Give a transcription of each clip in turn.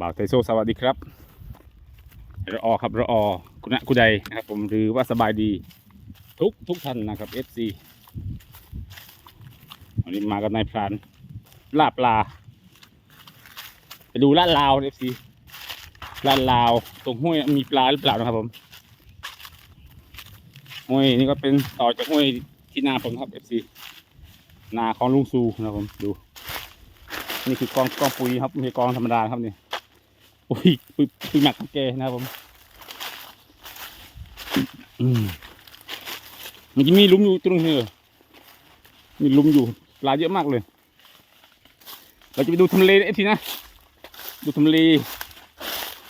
บ่าวไทโซสวัสดีครับรอครับรอคุณะกุณใดนะครับ ผมหรือว่าสบายดี ทุกทุกท่านนะครับ FC วันนี้มากับนายพรานลาปลา ไปดูลาดลาว FC ลาดลาว ตรงห้วยมีปลาหรือเปล่านะครับผมห้วยนี่ก็เป็นต่อจากห้วยที่นาผมครับ FC นาของลุงซูนะครับผมดู นี่คือกองกองปุ๋ยครับม่ใช่กองธรรมดาครับนี่ ปุ๋ยปุ๋ยปุ๋ยหมักของแกนะครับผมอืมมันจะมีหลุมอยู่ตรงนี้เหรอมีหลุมอยู่ปลาเยอะมากเลย เราจะไปดูทำเลเอฟทีนะ ดูทำเล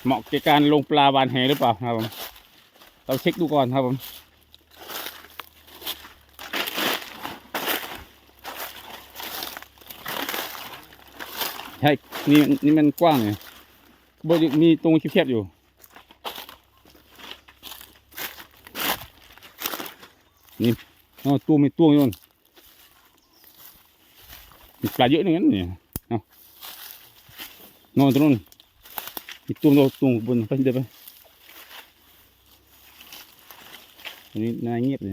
เหมาะแก่การลงปลาวานแหหรือเปล่านะครับผมเราเช็คดูก่อนครับผมใช่นี่นี่มันกว้างไง บนมีตรงแคบๆอยู่ นี่อ๋อตัวไม่ตัวยนปลาเยอะอย่งนั้นเนี่ยเอานอนตรงนู้นมีตัวตัวตัวบนไปเดินไปตรงนี้น่าเงียบเลย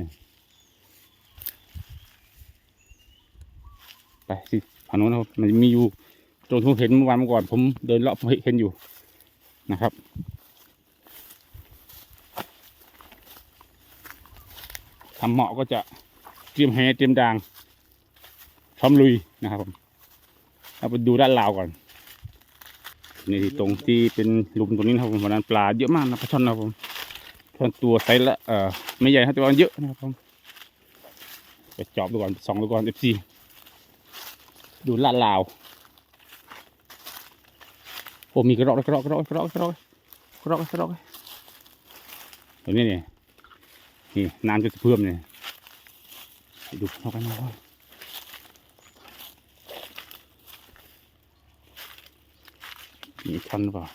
ไปสิผ่านโน้นนะครับมันมีอยู่ตรงที่ผมเห็นเมื่อวานเมื่อก่อนผมเดินเลาะผมเห็นอยู่ นะครับ ทำเหมาะก็จะเตรียมแหเตรียมดางพร้อมลุยนะครับผมเราไปดูด้านลาวก่อน นี่ตรงที่เป็นหลุมตรงนี้นะครับผมวันนั้นปลาเยอะมากนะปลาช่อนนะครับผมช่อนตัวไซส์ละเอ่อไม่ใหญ่ครับแต่ว่าเยอะนะครับผมไปจอบดูก่อนสองดูก่อนเอฟซีดูลาดลาว โอ้มีกระรอกกระรอกกระรอกกระรอกกระรอกกระรอกกระรอกตรงนี้เนี่ยนี่น้ำจะเพิ่มเนี่ยดูเข้ากันนะครับมีชันหรือเปล่า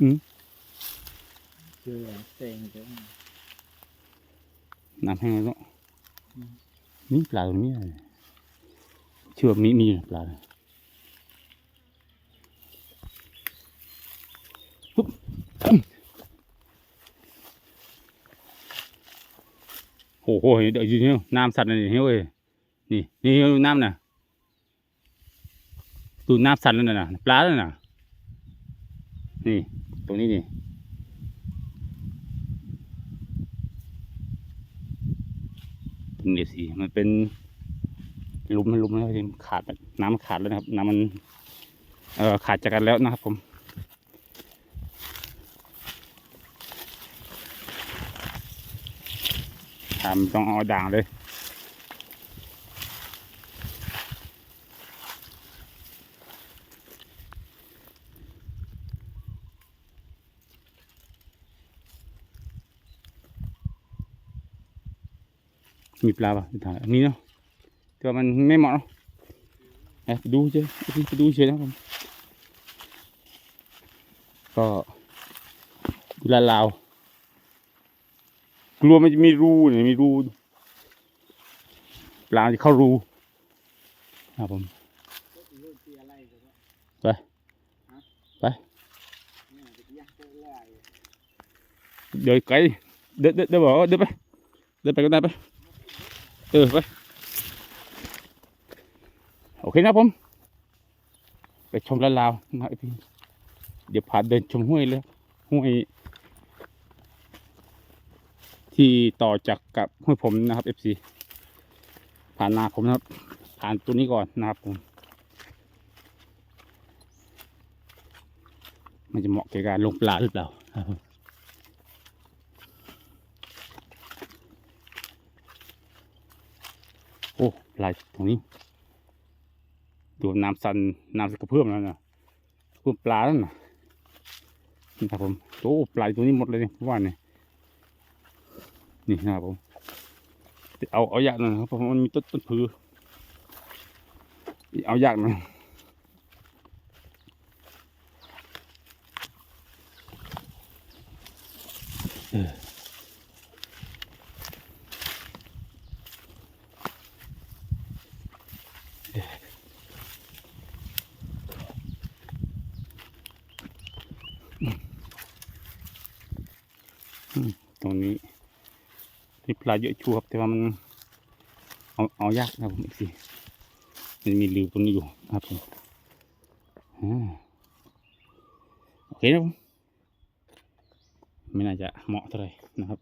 อืมเชื่อเต็งจังน้ำแห้งแล้วเนาะนี่ปลาตรงนี้อะไรเชื่อว่ามีมีปลาปุ๊บอืมโอ้โหเดี๋ยวอยู่นี่น้ำสัตว์นี่เฮ้ยนี่นี่น้ำน่ะดูน้ำสัตว์นั่นน่ะปลาแล้วน่ะ นี่ ตรงนี้นี่นี่สิมันเป็นลุมมันลุมนะครับที่ขาดน้ำขาดแล้วนะครับ น้ำมัน เอ่อขาดจากกันแล้วนะครับผมทำต้องเอาด่างเลย มีปลาป่ะถ่ายอันนี้เนาะต่ว่ามันไม่เหมาะเนาะไปดูเฉยไปดูเฉยนะครับผมก็ดูลาลาว กลัวมันจะมีรูเนี่ยมีรูปลาจะเข้ารูครับผมเตียอะไกันวะไปไปเนี่ยจะยักเดี๋ยวไกลเดินเดินเดินบอกว่าเดินไปเดินไปก็ได้ไป เออไปโอเคนะผม ไปชมลาดลาวนะไอพี่เดี๋ยวพาเดินชมห้วยเลยห้วยที่ต่อจากกับห้วยผมนะครับ FC ผ่านนาผมนะครับ ผ่านตัวนี้ก่อนนะครับผม มันจะเหมาะแก่การลงปลาหรือเปล่าครับผมโอ้ป ลาตรงนี้ดูน้ำสันน้ำกระเพื่อมแล้วนะเพื่อมปลาแล้วนะนี่ครับผมโอ้ปลาตัวนี้หมดเลยเนี่ยว่าเนี่ยนี่นะครับผมเอาเอายากหน่อยครับเพราะมันมีต้นต้นพือเอายากหน่อย ตรงนี้ที่ปลาเยอะชัวร์ครับแต่ว่ามันเอาเอายากนะผมอีกสิมันมีรูตรงนี้อยู่นะครับผมโอเคนะผมไม่น่าจะเหมาะเท่าไหร่นะครับ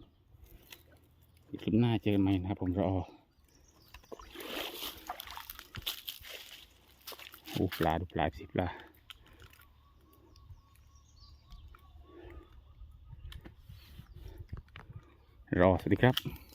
คลิปหน้าเจอกันใหม่นะครับผมรอ โอ้ปลาดูปลาสิปลารอสวัสดีครับ